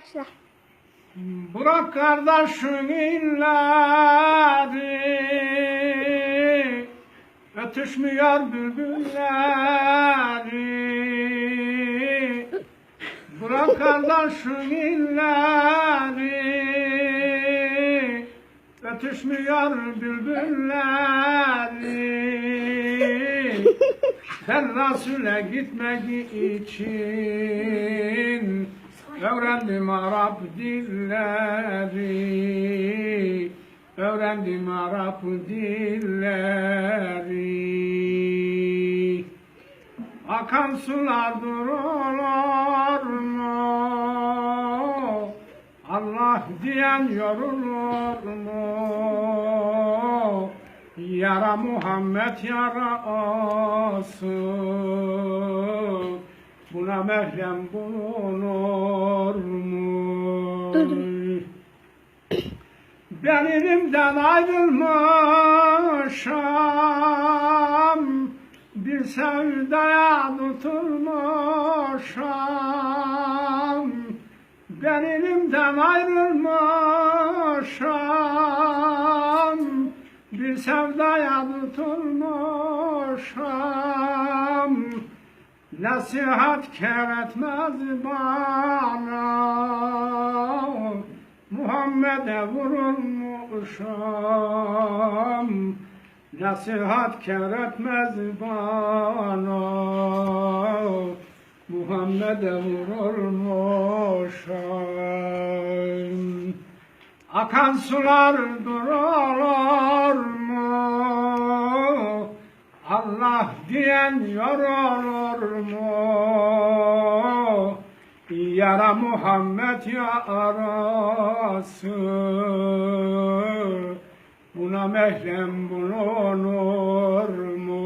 Başla. Bırak kardeşin illeri Ötüşmüyor bülbülleri Bırak kardeşin illeri Ötüşmüyor bülbülleri Ben Resul'e gitmek için Öğrendim Arap dilleri Öğrendim Arap dilleri Akan sular durulur mu? Allah diyen yorulur mu? Yara Muhammed yara olsun Buna mehrem bulunur mu? Dur, dur. Ben elimden ayrılmışam Bir sevdaya tutulmuşam Ben elimden ayrılmışam Bir sevdaya tutulmuşam Nasihat kar etmez bana. Muhammed'e vurulmuşam Nasihat kar etmez bana. Muhammed'e vurulmuşam Akan sular durulur mu? Allah diyen yorulur mu? Yara Muhammed yarası Buna mehrem bulunur